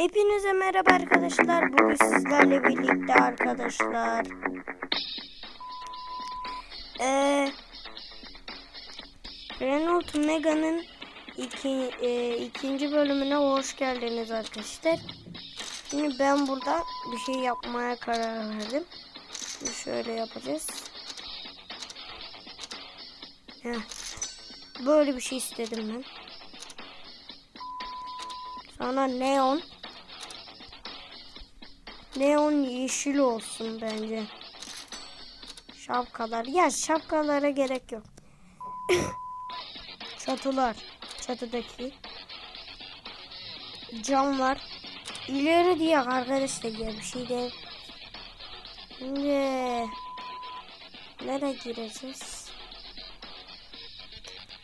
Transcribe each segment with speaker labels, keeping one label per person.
Speaker 1: Hepinize merhaba arkadaşlar. Bugün sizlerle birlikte arkadaşlar. Ee, Renault Mega'nın iki, e, ikinci bölümüne hoş geldiniz arkadaşlar. Şimdi ben burada bir şey yapmaya karar verdim. Şimdi şöyle yapacağız. Heh. Böyle bir şey istedim ben. Sonra neon. Neon yeşil olsun bence. Şapkalar. Ya şapkalara gerek yok. Çatılar. Çatıdaki. Camlar. İleri diye arkadaşlar ya bir şey değil. Şimdi nereye gireceğiz?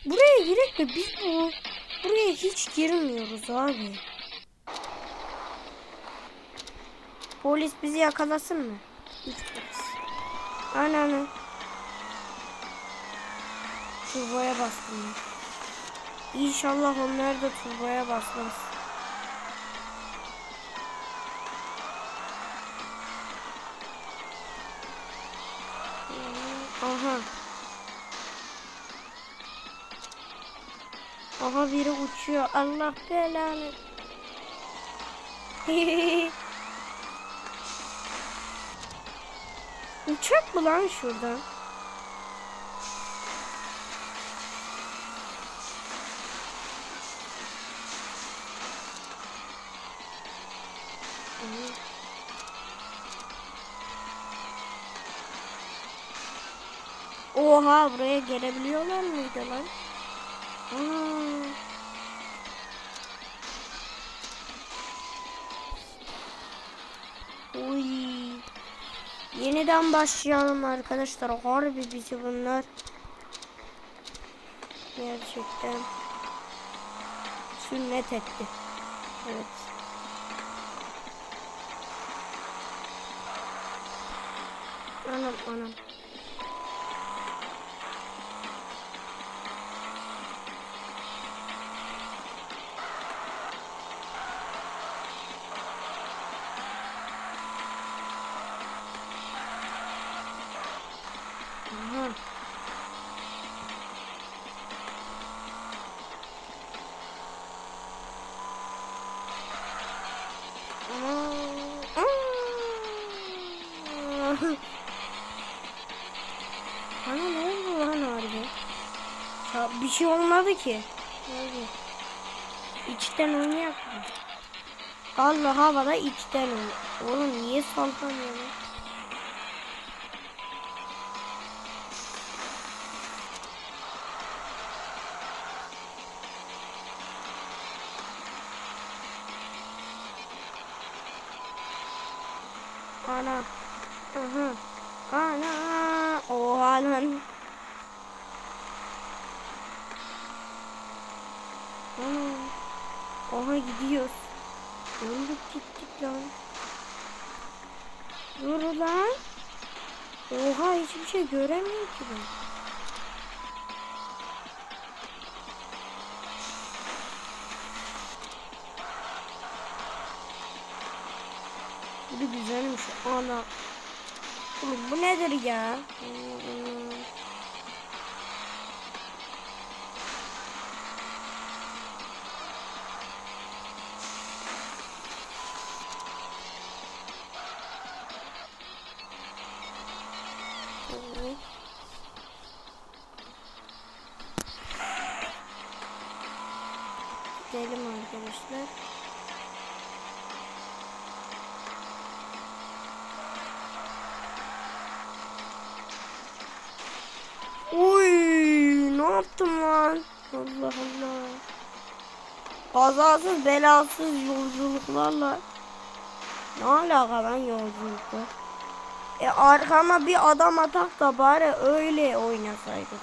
Speaker 1: Buraya girek de biz bu buraya hiç girmiyoruz abi. Polis bizi yakalasın mı? Hiç polis. Ananı. Turboya bastım. İnşallah onlar da turboya basmaz. Aha. Aha biri uçuyor. Allah belanı. Uçak mı lan şurada? Oha buraya gelebiliyorlar mıydı lan? Aa. Uy. Yeniden başlayalım arkadaşlar. Harbi bizi bunlar. Gerçekten sünnet etti. Evet. Anam anam. Aha. Aa, aa. Bana ne oldu lan harbi? Ya bir şey olmadı ki. Ne oldu? İçten oynayak mı? Allah havada içten oynuyor. Oğlum niye sallanıyor lan? Ana. Aha. Ana. Oha lan. Ana. Oha gidiyoruz. Öldük gittik lan. Dur lan. Oha hiçbir şey göremiyorum ki ben. Bu da güzelmiş. Ana. Oğlum bu nedir ya? Gidelim arkadaşlar. Uy, ne yaptım lan? Allah Allah. Kazasız belasız yolculuklarla. Ne alaka lan yolculukla? E arkama bir adam atak da bari öyle oynasaydık.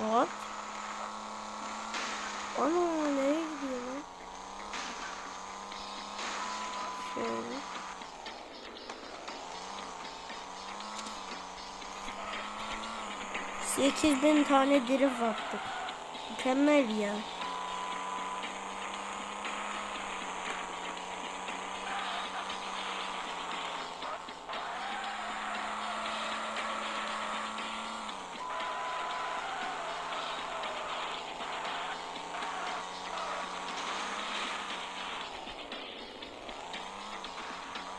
Speaker 1: What? Ana nereye gidiyor lan? Şöyle. Sekiz bin tane drift attık. mükemmel ya.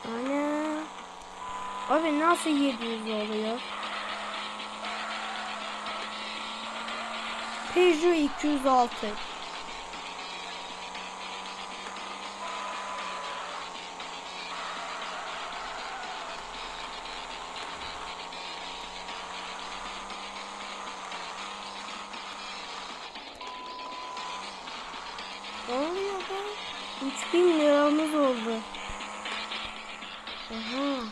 Speaker 1: Ana. Abi nasıl 700 oluyor? Peugeot 206. Ne oluyor be? 3000 liramız oldu. Aha.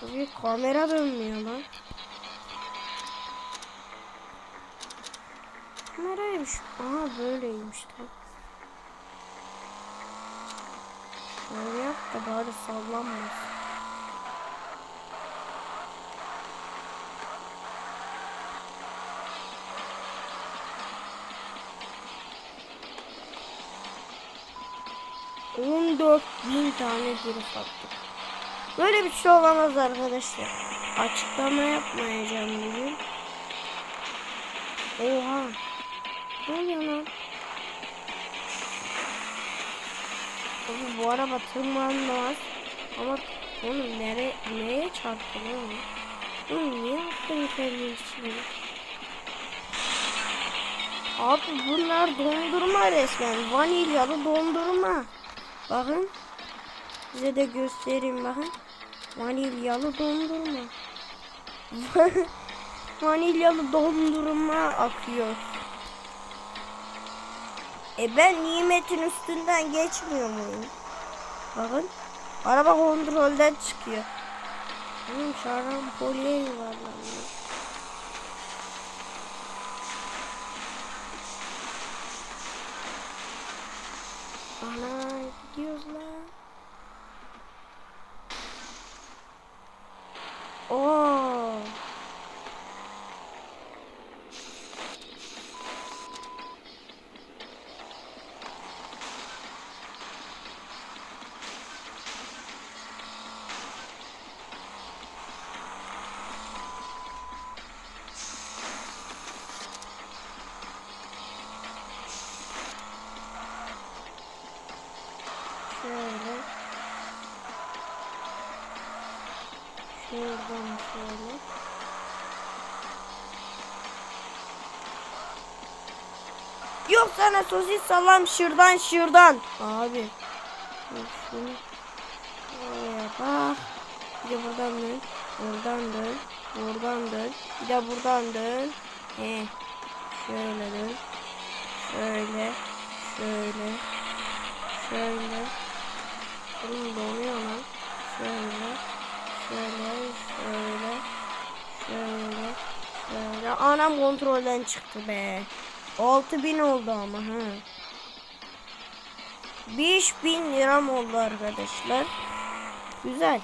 Speaker 1: Tabii kamera dönmüyor lan. Kameraymış. Aha böyleymiş tam. Şöyle yap da bari sallanmaz. On dört bin tane diri sattık. Böyle bir şey olamaz arkadaşlar. Açıklama yapmayacağım bugün. Oha. Ne oluyor lan? Abi bu araba tırmanmaz. Ama onu nereye, neye çarptı lan? Oğlum niye attın kendini Abi bunlar dondurma resmen. Vanilyalı dondurma. Bakın. Size de göstereyim bakın. Vanilyalı dondurma. Vanilyalı dondurma akıyor. E ben nimetin üstünden geçmiyor muyum? Bakın. Araba kontrolden çıkıyor. Benim şarampolye yuvarlanıyor. Ana gidiyoruz lan. Şöyle. Şuradan şöyle. Yok sana sosis salam şırdan şırdan. Abi. Şunu. Oraya bak. Bir de buradan dön. Buradan dön. Buradan dön. Bir de buradan dön. He. Şöyle dön. Şöyle. Şöyle. Şöyle. Donuyor lan. Şöyle. Şöyle. Şöyle. Şöyle. Şöyle. Anam kontrolden çıktı be. 6000 oldu ama ha. 5000 liram oldu arkadaşlar. Güzel.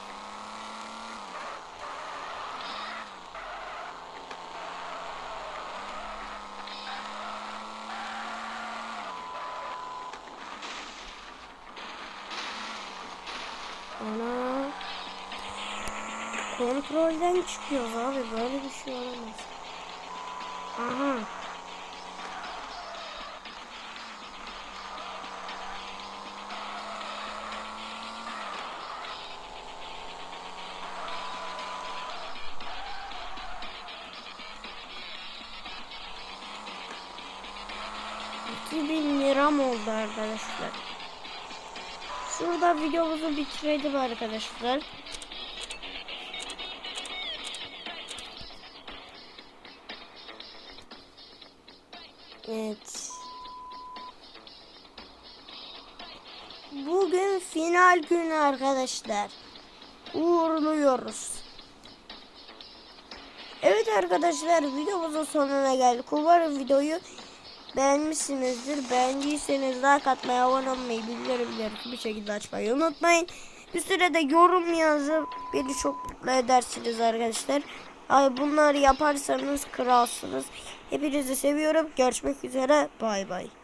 Speaker 1: Ana. Kontrolden çıkıyoruz abi. Böyle bir şey olamaz. Aha. Bin liram oldu arkadaşlar. Şurada videomuzu bitirelim arkadaşlar. Evet. Bugün final günü arkadaşlar. Uğurluyoruz. Evet arkadaşlar videomuzun sonuna geldik. Umarım videoyu beğenmişsinizdir. Beğendiyseniz like atmayı, abone olmayı, bildirimleri bir şekilde açmayı unutmayın. Üstüne de yorum yazıp beni çok mutlu edersiniz arkadaşlar. Ay bunları yaparsanız kralsınız. Hepinizi seviyorum. Görüşmek üzere. Bay bay.